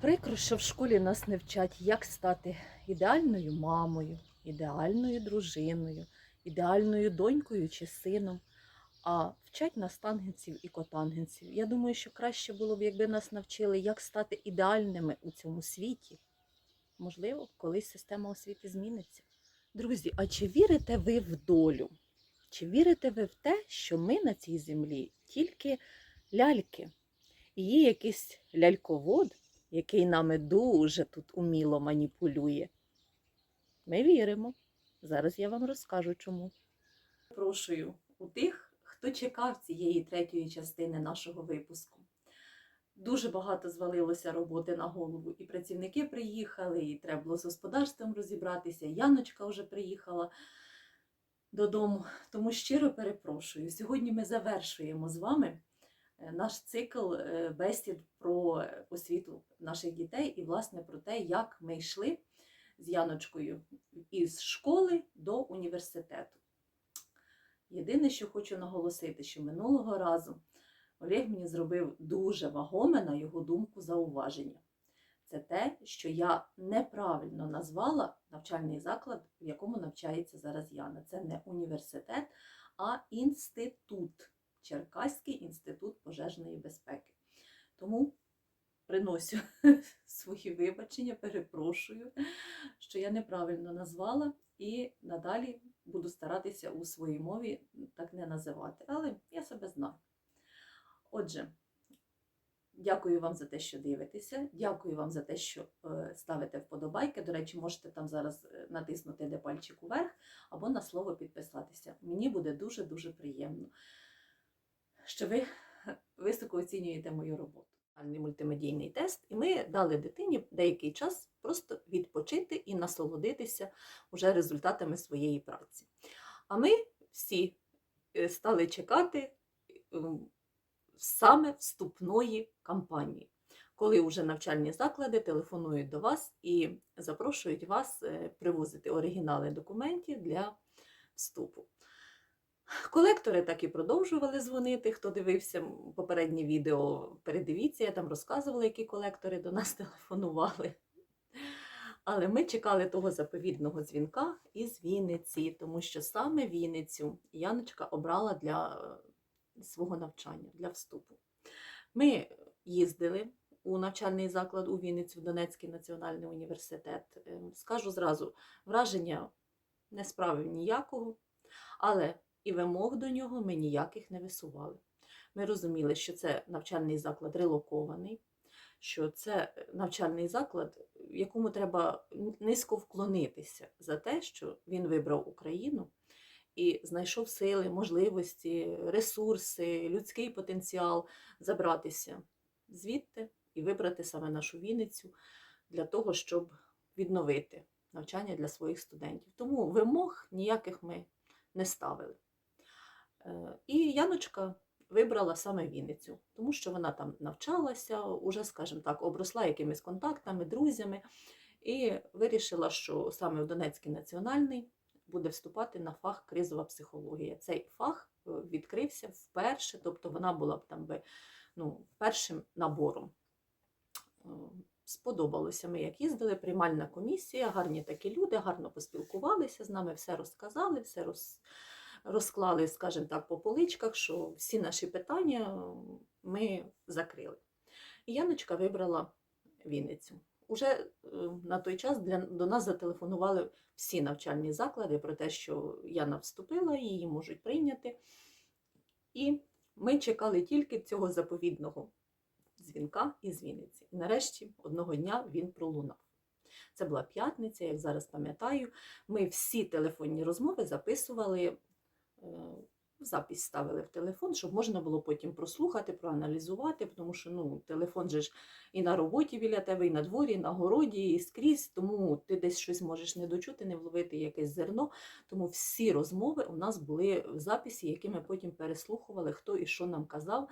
Прикро, що в школі нас не вчать, як стати ідеальною мамою, ідеальною дружиною, ідеальною донькою чи сином, а вчать нас тангенців і котангенців. Я думаю, що краще було б, якби нас навчили, як стати ідеальними у цьому світі. Можливо, колись система освіти зміниться. Друзі, а чи вірите ви в долю? Чи вірите ви в те, що ми на цій землі тільки ляльки? І є якийсь ляльковод, який нами дуже тут уміло маніпулює. Ми віримо. Зараз я вам розкажу чому. Прошую у тих, хто чекав цієї третьої частини нашого випуску. Дуже багато звалилося роботи на голову. І працівники приїхали, і треба було з господарством розібратися. Яночка вже приїхала додому. Тому щиро перепрошую. Сьогодні ми завершуємо з вами наш цикл е, бесід про освіту наших дітей і, власне, про те, як ми йшли з Яночкою із школи до університету. Єдине, що хочу наголосити, що минулого разу Олег мені зробив дуже вагоме, на його думку, зауваження. Це те, що я неправильно назвала навчальний заклад, в якому навчається зараз Яна. Це не університет, а інститут. Черкаський інститут пожежної безпеки. Тому приносю свої вибачення, перепрошую, що я неправильно назвала, і надалі буду старатися у своїй мові так не називати. Але я себе знаю. Отже, дякую вам за те, що дивитеся. Дякую вам за те, що е, ставите вподобайки. До речі, можете там зараз е, натиснути де пальчик уверх або на слово підписатися. Мені буде дуже-дуже приємно, що ви високо оцінюєте мою роботу. Мультимедійний тест, і ми дали дитині деякий час просто відпочити і насолодитися уже результатами своєї праці. А ми всі е, стали чекати ем, саме вступної кампанії, коли вже навчальні заклади телефонують до вас і запрошують вас е, привозити оригінали документів для вступу. Колектори так і продовжували дзвонити. Хто дивився попереднє відео, передивіться, я там розказувала, які колектори до нас телефонували. Але ми чекали того заповідного дзвінка із Вінниці, тому що саме Вінницю Яночка обрала для е, свого навчання, для вступу. Ми їздили у навчальний заклад у Вінницю, в Донецький національний університет. Ем, Скажу зразу, враження не справив ніякого, але і вимог до нього ми ніяких не висували. Ми розуміли, що це навчальний заклад релокований, що це навчальний заклад, якому треба низько вклонитися за те, що він вибрав Україну і знайшов сили, можливості, ресурси, людський потенціал забратися звідти і вибрати саме нашу Вінницю для того, щоб відновити навчання для своїх студентів. Тому вимог ніяких ми не ставили. Е, І Яночка вибрала саме Вінницю, тому що вона там навчалася, уже, скажімо так, обросла якимись контактами, друзями, і вирішила, що саме в Донецький національний буде вступати на фах кризова психологія. Цей фах е, відкрився вперше, тобто вона була б там би ну, першим набором. Е, Сподобалося ми, як їздили, приймальна комісія, гарні такі люди, гарно поспілкувалися з нами, все розказали, все роз, розклали, скажімо так, по поличках, що всі наші питання ми закрили. І Яночка вибрала Вінницю. Уже е, на той час для, до нас зателефонували всі навчальні заклади про те, що Яна вступила, її можуть прийняти. І ми чекали тільки цього заповідного дзвінка із Вінниці. І нарешті одного дня він пролунав. Це була п'ятниця, як зараз пам'ятаю. Ми всі телефонні розмови записували, запись ставили в телефон, щоб можна було потім прослухати, проаналізувати, тому що ну, телефон же ж і на роботі біля тебе, і на дворі, і на городі, і скрізь, тому ти десь щось можеш не дочути, не вловити якесь зерно. Тому всі розмови у нас були в записі, які ми потім переслухували, хто і що нам казав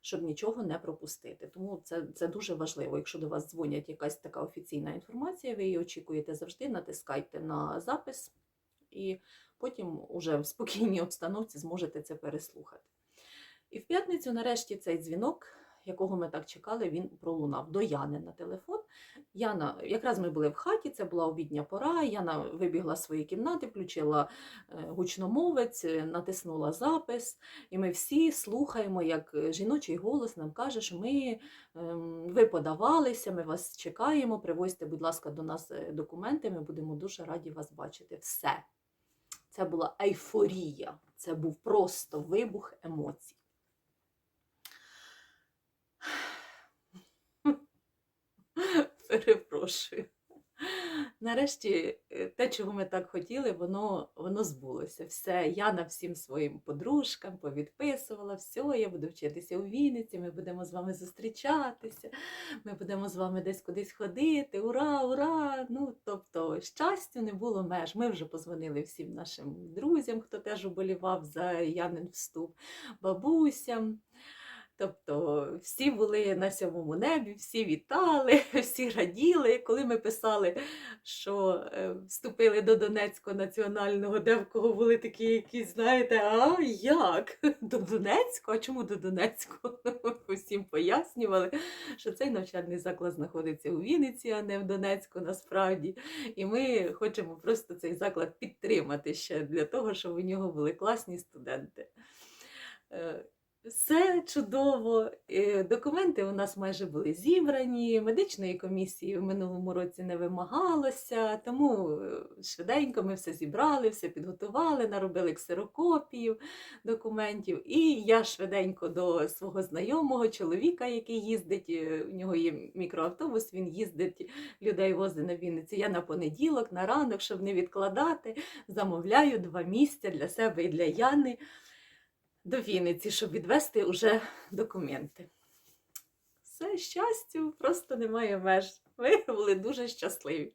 щоб нічого не пропустити. Тому це, це дуже важливо. Якщо до вас дзвонять якась така офіційна інформація, ви її очікуєте завжди, натискайте на запис і потім уже в спокійній обстановці зможете це переслухати. І в п'ятницю, нарешті, цей дзвінок якого ми так чекали, він пролунав до Яни на телефон. Яна, якраз ми були в хаті, це була обідня пора. Яна вибігла з своєї кімнати, включила е, гучномовець, е, натиснула запис, і ми всі слухаємо, як е, жіночий голос нам каже, що ми ем, ви подавалися, ми вас чекаємо. Привозьте, будь ласка, до нас документи. Ми будемо дуже раді вас бачити. Все. Це була ейфорія, це був просто вибух емоцій. Перепрошую. Нарешті те, чого ми так хотіли, воно, воно збулося. Все, Яна всім своїм подружкам повідписувала, все, я буду вчитися у Вінниці, ми будемо з вами зустрічатися, ми будемо з вами десь кудись ходити. Ура, ура! Ну, тобто, щастю не було меж. Ми вже позвонили всім нашим друзям, хто теж уболівав за Янин вступ, бабусям. Тобто всі були на сьомому небі, всі вітали, всі раділи. Коли ми писали, що е, вступили до Донецького національного, де в кого були такі якісь, знаєте, а як? До Донецького? А чому до Донецького? Всім пояснювали, що цей навчальний заклад знаходиться у Вінниці, а не в Донецьку насправді. І ми хочемо просто цей заклад підтримати ще для того, щоб у нього були класні студенти. Все чудово. Е, Документи у нас майже були зібрані. Медичної комісії в минулому році не вимагалося, тому е, швиденько ми все зібрали, все підготували, наробили ксерокопію документів. І я швиденько до свого знайомого чоловіка, який їздить, е, у нього є мікроавтобус, він їздить, людей возить на Вінниці. Я на понеділок, на ранок, щоб не відкладати, замовляю два місця для себе і для Яни до Вінниці, щоб відвести уже документи. Все щастю, просто немає меж. Ми були дуже щасливі.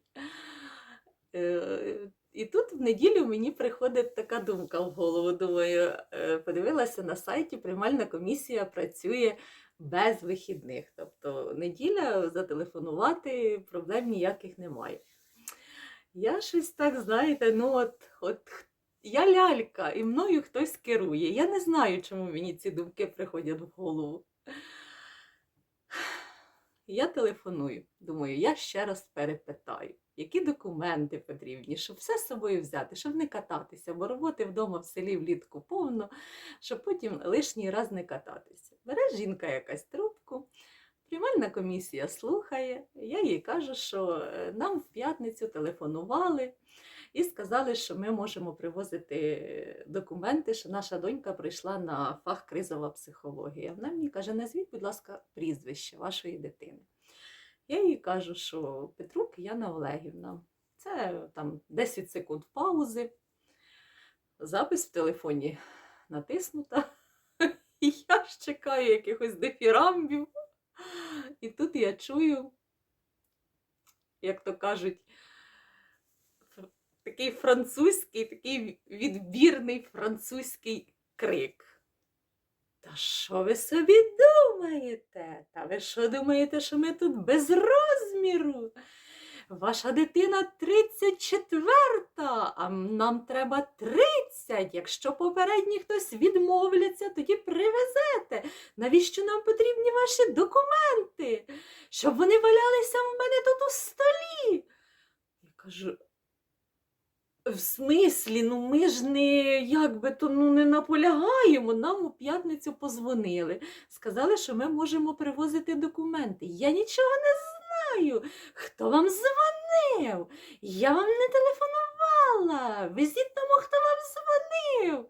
Е, І тут в неділю мені приходить така думка в голову. Думаю, е, подивилася на сайті, приймальна комісія працює без вихідних. Тобто неділя зателефонувати проблем ніяких немає. Я щось так, знаєте, ну от, от я лялька, і мною хтось керує. Я не знаю, чому мені ці думки приходять в голову. Я телефоную, думаю, я ще раз перепитаю, які документи потрібні, щоб все з собою взяти, щоб не кататися, бо роботи вдома в селі влітку повно, щоб потім лишній раз не кататися. Бере жінка якась трубку, приймальна комісія слухає, я їй кажу, що е, нам в п'ятницю телефонували і сказали, що ми можемо привозити документи, що наша донька прийшла на фах кризова психологія. Вона мені каже, назвіть, будь ласка, прізвище вашої дитини. Я їй кажу, що Петрук Яна Олегівна. Це там 10 секунд паузи, запис в телефоні натиснута. І я ж чекаю якихось дифірамбів. І тут я чую, як то кажуть, такий французький, такий відбірний французький крик. Та що ви собі думаєте? Та ви що думаєте, що ми тут без розміру? Ваша дитина 34-та, а нам треба 30. Якщо попередні хтось відмовляться, тоді привезете. Навіщо нам потрібні ваші документи? Щоб вони валялися в мене тут у столі. Я кажу. В смислі, ну ми ж не як би то ну не наполягаємо. Нам у п'ятницю позвонили. Сказали, що ми можемо привозити документи. Я нічого не знаю. Хто вам дзвонив? Я вам не телефонувала. Везіть тому, хто вам дзвонив.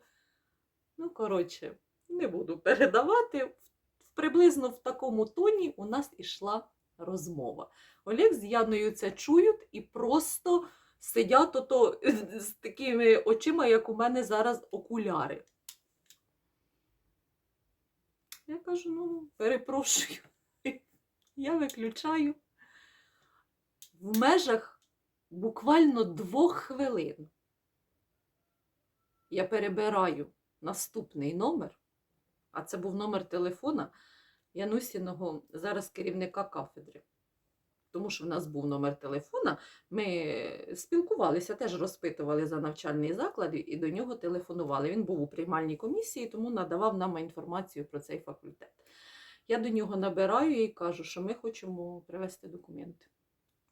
Ну, коротше, не буду передавати. Приблизно в такому тоні у нас ішла розмова. Олег з Яною це чують і просто сидять ото з такими очима, як у мене зараз окуляри. Я кажу, ну, перепрошую. Я виключаю в межах буквально двох хвилин. Я перебираю наступний номер, а це був номер телефона Янусіного зараз керівника кафедри. Тому що в нас був номер телефона, ми спілкувалися, теж розпитували за навчальний заклад і до нього телефонували. Він був у приймальній комісії, тому надавав нам інформацію про цей факультет. Я до нього набираю і кажу, що ми хочемо привезти документи.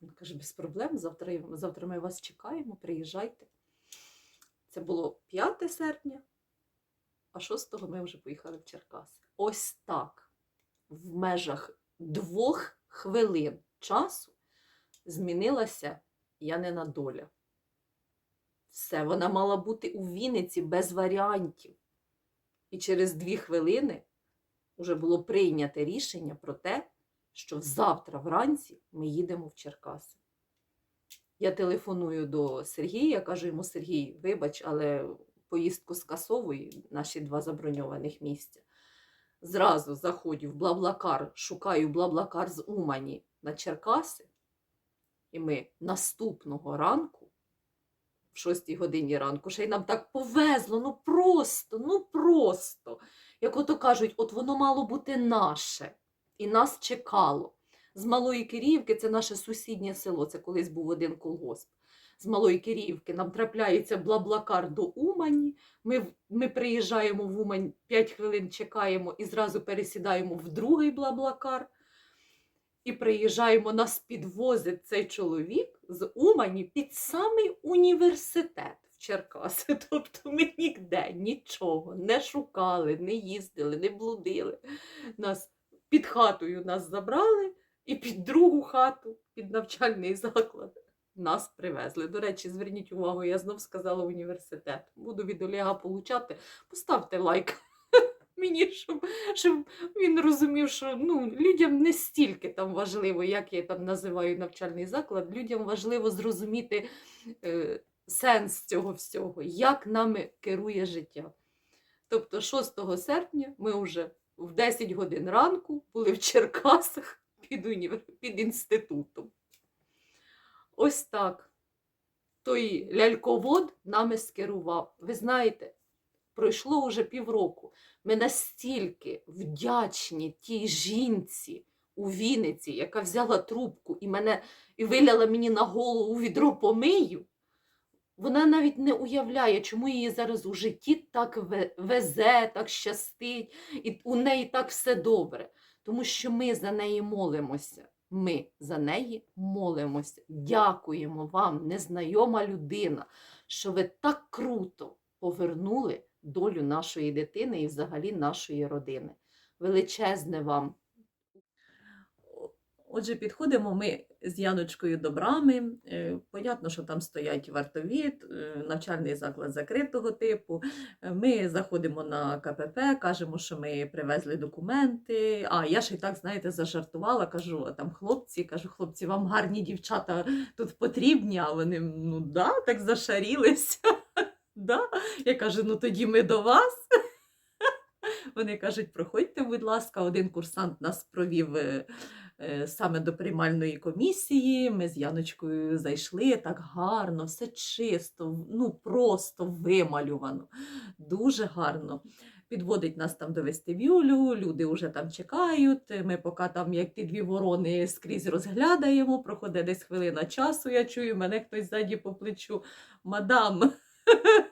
Він каже, без проблем, завтра, завтра ми вас чекаємо, приїжджайте. Це було 5 серпня, а 6 ми вже поїхали в Черкаси. Ось так, в межах двох хвилин часу змінилася Янина доля. Все, вона мала бути у Вінниці без варіантів. І через дві хвилини вже було прийнято рішення про те, що завтра вранці ми їдемо в Черкаси. Я телефоную до Сергія, кажу йому: Сергій, вибач, але поїздку скасовуй, наші два заброньованих місця. Зразу заходжу в Блаблакар, шукаю Блаблакар з Умані на Черкаси, і ми наступного ранку, в 6 годині ранку, ще й нам так повезло, ну просто, ну просто. Як ото кажуть, от воно мало бути наше, і нас чекало. З Малої Киріївки, це наше сусіднє село, це колись був один колгосп. З Малої Киріївки нам трапляється Блаблакар до Умані. Ми, ми приїжджаємо в Умань, 5 хвилин чекаємо і зразу пересідаємо в другий Блаблакар. І приїжджаємо, нас підвозить цей чоловік з Умані під самий університет в Черкаси. Тобто ми ніде нічого не шукали, не їздили, не блудили. Нас під хатою нас забрали, і під другу хату, під навчальний заклад. Нас привезли. До речі, зверніть увагу, я знов сказала університет. Буду від Олега получати. Поставте лайк мені, щоб, щоб він розумів, що ну, людям не стільки там важливо, як я там називаю навчальний заклад, людям важливо зрозуміти е, сенс цього всього, як нами керує життя. Тобто 6 серпня ми вже в 10 годин ранку були в Черкасах під, універ... під інститутом. Ось так. Той ляльковод нами скерував. Ви знаєте, пройшло вже півроку. Ми настільки вдячні тій жінці у Вінниці, яка взяла трубку і мене і виляла мені на голову відро помию. Вона навіть не уявляє, чому її зараз у житті так везе, так щастить, і у неї так все добре. Тому що ми за неї молимося. Ми за неї молимося. Дякуємо вам, незнайома людина, що ви так круто повернули долю нашої дитини і взагалі нашої родини. Величезне вам. Отже, підходимо ми з Яночкою до брами. Е, Понятно, що там стоять вартові, е, навчальний заклад закритого типу. Е, Ми заходимо на КПП, кажемо, що ми привезли документи. А я ж і так, знаєте, зажартувала, кажу, там хлопці, кажу, хлопці, вам гарні дівчата тут потрібні, а вони ну да, так зашарілися. Да? Я кажу, ну тоді ми до вас. Вони кажуть, проходьте, будь ласка, один курсант нас провів е, е, саме до приймальної комісії. Ми з Яночкою зайшли так гарно, все чисто, ну просто вималювано. Дуже гарно. Підводить нас там до вестибюлю, люди вже там чекають. Ми поки там, як ті дві ворони, скрізь розглядаємо. Проходить десь хвилина часу. Я чую, мене хтось ззаді по плечу. Мадам,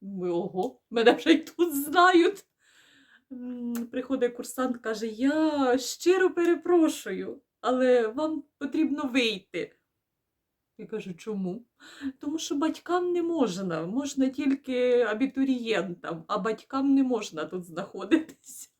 Ми, ого, мене вже й тут знають. Приходить курсант, каже: Я щиро перепрошую, але вам потрібно вийти. Я кажу, чому? Тому що батькам не можна, можна тільки абітурієнтам, а батькам не можна тут знаходитись.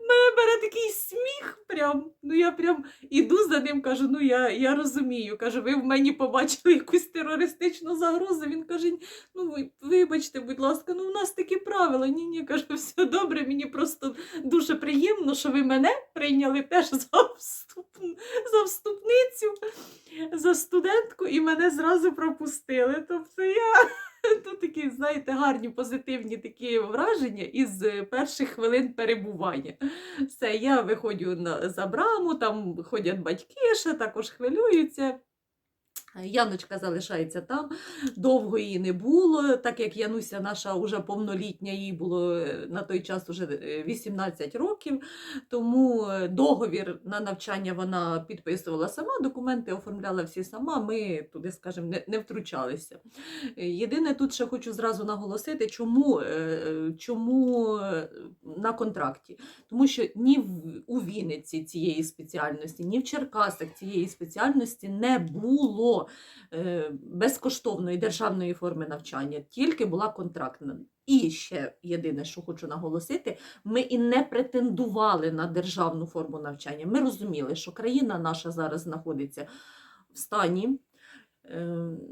Мене бере такий сміх, прям. Ну я прям іду за ним, кажу, ну я, я розумію. Кажу, ви в мені побачили якусь терористичну загрозу. Він каже, ну ви, вибачте, будь ласка, ну у нас такі правила. Ні, ні, кажу, все добре, мені просто дуже приємно, що ви мене прийняли теж за, вступ, за вступницю, за студентку, і мене зразу пропустили. Тобто я тут такі, знаєте, гарні позитивні такі враження із е, перших хвилин перебування. Все, я виходжу на, за браму, там ходять батьки, ще також хвилюються. Яночка залишається там, довго її не було, так як Януся наша вже повнолітня, їй було е, на той час уже е, 18 років, тому е, договір на навчання вона підписувала сама, документи оформляла всі сама, ми туди, скажімо, не, не втручалися. Е, Єдине, тут ще хочу зразу наголосити, чому, е, чому е, на контракті. Тому що ні в, у Вінниці цієї спеціальності, ні в Черкасах цієї спеціальності не було е, безкоштовної державної форми навчання, тільки була контрактна. І ще єдине, що хочу наголосити, ми і не претендували на державну форму навчання. Ми розуміли, що країна наша зараз знаходиться в стані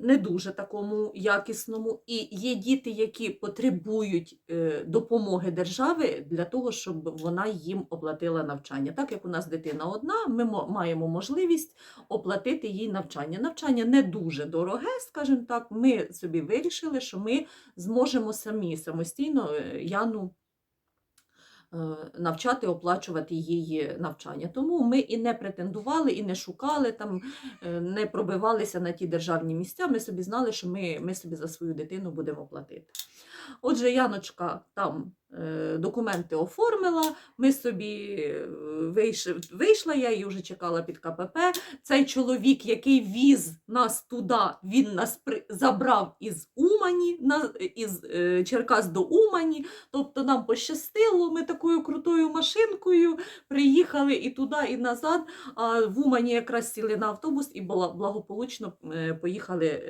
не дуже такому якісному, і є діти, які потребують е, допомоги держави для того, щоб вона їм оплатила навчання. Так як у нас дитина одна, ми маємо можливість оплатити їй навчання. Навчання не дуже дороге, скажімо так. Ми собі вирішили, що ми зможемо самі самостійно е, Яну е, навчати, оплачувати її навчання. Тому ми і не претендували, і не шукали там, е, не пробивалися на ті державні місця. Ми собі знали, що ми, ми собі за свою дитину будемо платити. Отже, Яночка там е, документи оформила, ми собі е, вийшла, я її вже чекала під КПП. Цей чоловік, який віз нас туди, він нас забрав із Умані, із е, Черкас до Умані. Тобто нам пощастило, ми такою крутою машинкою приїхали і туди, і назад. А в Умані якраз сіли на автобус і благополучно поїхали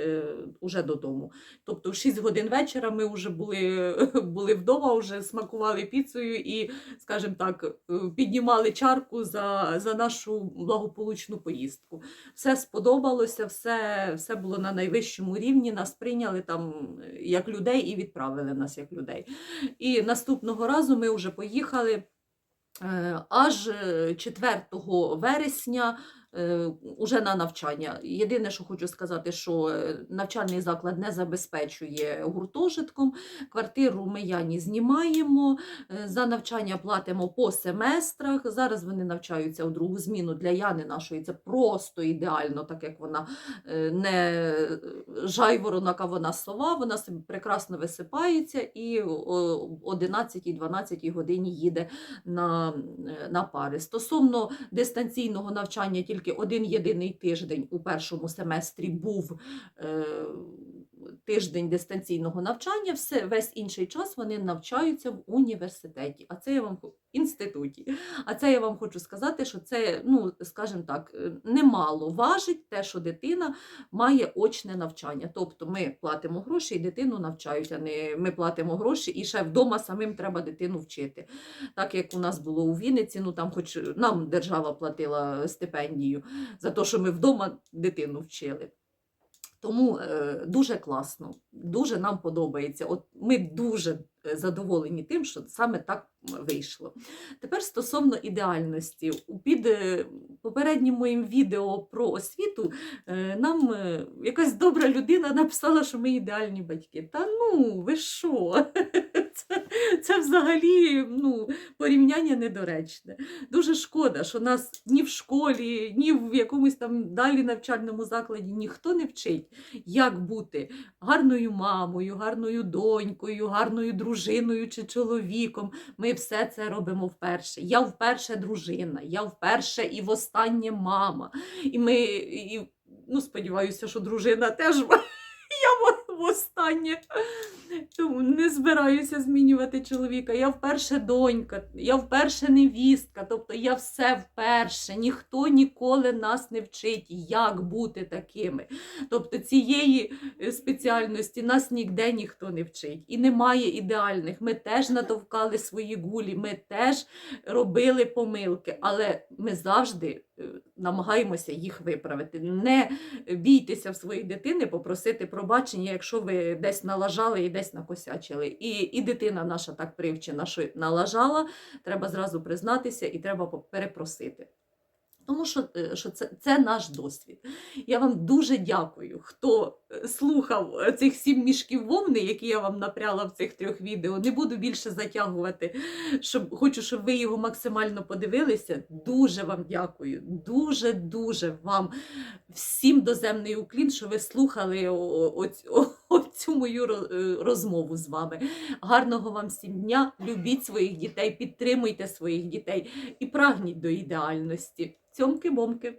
уже додому. Тобто в 6 годин вечора ми вже були, були вдома, вже смакували піцею і, скажімо так, е, піднімали чарку за, за нашу благополучну поїздку. Все сподобалося, все, все було на найвищому рівні. Нас прийняли там е, як людей і відправили нас як людей. І наступного разу ми вже поїхали. е, Аж е, 4 вересня уже на навчання. Єдине, що хочу сказати, що е, навчальний заклад не забезпечує гуртожитком. Квартиру ми Яні знімаємо, е, за навчання платимо по семестрах. Зараз вони навчаються у другу зміну. Для Яни нашої це просто ідеально, так як вона е, не жайворонок, а вона сова, вона собі прекрасно висипається і о 11-12 годині їде на, е, на пари. Стосовно дистанційного навчання, тільки один єдиний тиждень у першому семестрі був е, тиждень дистанційного навчання, все, весь інший час вони навчаються в університеті, а це я вам інституті. А це я вам хочу сказати, що це, ну, скажімо так, е, немало важить те, що дитина має очне навчання. Тобто ми платимо гроші і дитину навчають, а не ми платимо гроші і ще вдома самим треба дитину вчити. Так як у нас було у Вінниці, ну там хоч нам держава платила стипендію за те, що ми вдома дитину вчили. Тому е, дуже класно, дуже нам подобається. От ми дуже е, задоволені тим, що саме так вийшло. Тепер стосовно ідеальності, у під е, попереднім моїм відео про освіту нам якась добра людина написала, що ми ідеальні батьки. Та ну, ви що? Це, взагалі ну, порівняння недоречне. Дуже шкода, що нас ні в школі, ні в якомусь там далі навчальному закладі ніхто не вчить, як бути гарною мамою, гарною донькою, гарною дружиною чи чоловіком. Ми все це робимо вперше. Я вперше дружина, я вперше і востаннє мама. І ми, і, ну, сподіваюся, що дружина теж я востаннє. Тому не збираюся змінювати чоловіка. Я вперше донька, я вперше невістка. Тобто я все вперше. Ніхто ніколи нас не вчить, як бути такими. Тобто цієї е, спеціальності нас ніде ніхто не вчить. І немає ідеальних. Ми теж натовкали свої гулі, ми теж робили помилки, але ми завжди намагаємося їх виправити. Не бійтеся в своїй дитини попросити пробачення, якщо ви десь налажали і десь накосячили. І, і дитина наша так привчена, що налажала, треба зразу признатися і треба перепросити. Тому що, е, що це, це наш досвід. Я вам дуже дякую, хто е, слухав е, цих сім мішків вовни, які я вам напряла в цих трьох відео. Не буду більше затягувати. Щоб, хочу, щоб ви його максимально подивилися. Дуже вам дякую. Дуже, дуже вам всім доземний уклін, що ви слухали о- о- о- цю мою е, розмову з вами. Гарного вам всім дня! Любіть своїх дітей, підтримуйте своїх дітей і прагніть до ідеальності. Цьомки-бомки.